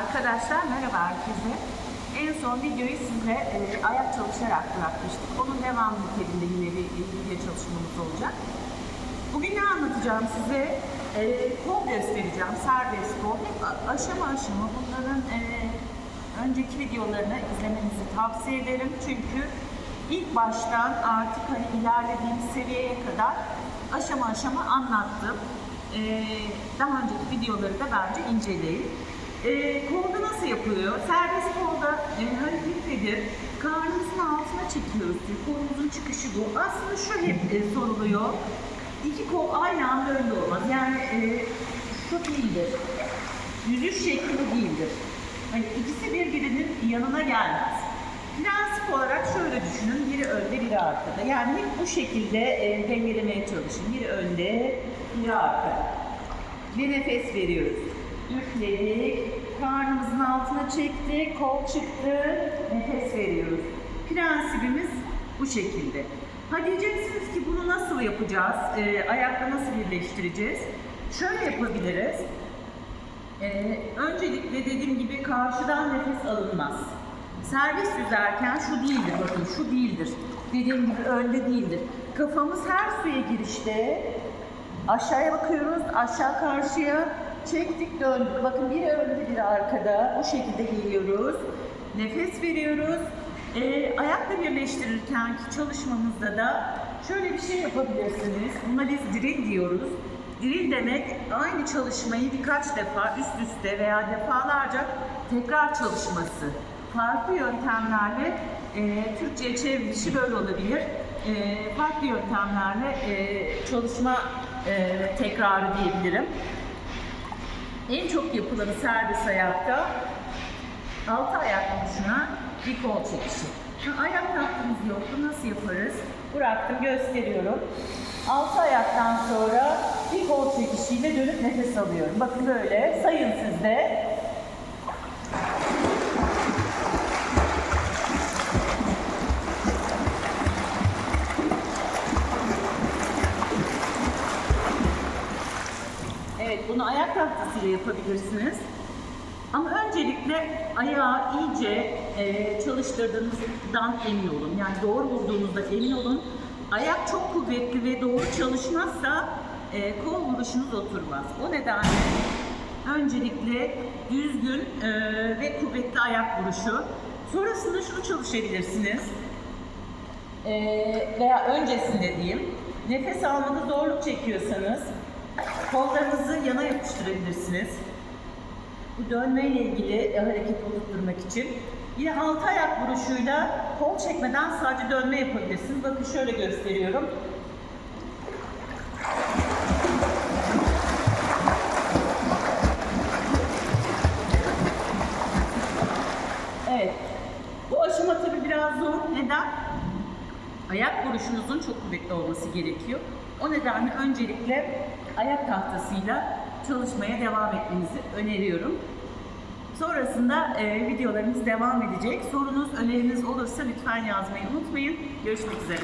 Arkadaşlar merhaba herkese. En son videoyu sizle e, ayak çalışarak bırakmıştık. Onun devam niteliğinde yine bir bir video çalışmamız olacak. Bugün ne anlatacağım size? E, kol göstereceğim, serbest kol. Aşama aşama bunların e, önceki videolarını izlemenizi tavsiye ederim. Çünkü ilk baştan artık hani ilerlediğim seviyeye kadar aşama aşama anlattım. E, daha önceki videoları da bence inceleyin. E, kolda nasıl yapılıyor? Serbest kolda e, hareket edip karnımızın altına çekiyoruz. Kolumuzun çıkışı bu. Aslında şu hep e, soruluyor. İki kol aynı anda önde olmaz. Yani e, şu değildir. Yüzüş şekli değildir. Hani ikisi birbirinin yanına gelmez. Prensip olarak şöyle düşünün. Biri önde, biri arkada. Yani hep bu şekilde e, dengelemeye çalışın. Biri önde, biri arkada. Bir nefes veriyoruz. Üfledik. Karnımızın altına çektik. Kol çıktı. Nefes veriyoruz. Prensibimiz bu şekilde. Ha diyeceksiniz ki bunu nasıl yapacağız? Ee, ayakla nasıl birleştireceğiz? Şöyle yapabiliriz. Ee, öncelikle dediğim gibi karşıdan nefes alınmaz. Servis yüzerken şu değildir bakın şu değildir. Dediğim gibi önde değildir. Kafamız her suya girişte aşağıya bakıyoruz aşağı karşıya çektik döndük. Bakın biri önde biri arkada bu şekilde geliyoruz. Nefes veriyoruz. Ee, ayakla birleştirirken ki çalışmamızda da şöyle bir şey yapabilirsiniz. Buna biz drill diyoruz. Drill demek aynı çalışmayı birkaç defa üst üste veya defalarca tekrar çalışması. Farklı yöntemlerle e, Türkçe'ye çevrilişi böyle olabilir. E, farklı yöntemlerle e, çalışma e, tekrarı diyebilirim. En çok yapılanı serbest ayakta altı ayak vuruşuna bir kol çekişi. Ayak yaptığımız yoktu. Nasıl yaparız? Bıraktım, gösteriyorum. Altı ayaktan sonra bir kol çekişiyle dönüp nefes alıyorum. Bakın böyle. Sayın siz tahtasıyla yapabilirsiniz. Ama öncelikle ayağı iyice e, çalıştırdığınızdan emin olun. Yani doğru vurduğunuzda emin olun. Ayak çok kuvvetli ve doğru çalışmazsa e, kol vuruşunuz oturmaz. O nedenle öncelikle düzgün e, ve kuvvetli ayak vuruşu. Sonrasında şunu çalışabilirsiniz. E, veya öncesinde diyeyim. Nefes almada zorluk çekiyorsanız kollarınızı yana yapıştırabilirsiniz. Bu dönmeyle ilgili hareket oluşturmak için. Yine altı ayak vuruşuyla kol çekmeden sadece dönme yapabilirsiniz. Bakın şöyle gösteriyorum. Evet. Bu aşama tabii biraz zor. Neden? Ayak vuruşunuzun çok kuvvetli olması gerekiyor. O nedenle öncelikle ayak tahtasıyla çalışmaya devam etmenizi öneriyorum. Sonrasında e, videolarımız devam edecek. Sorunuz, öneriniz olursa lütfen yazmayı unutmayın. Görüşmek üzere.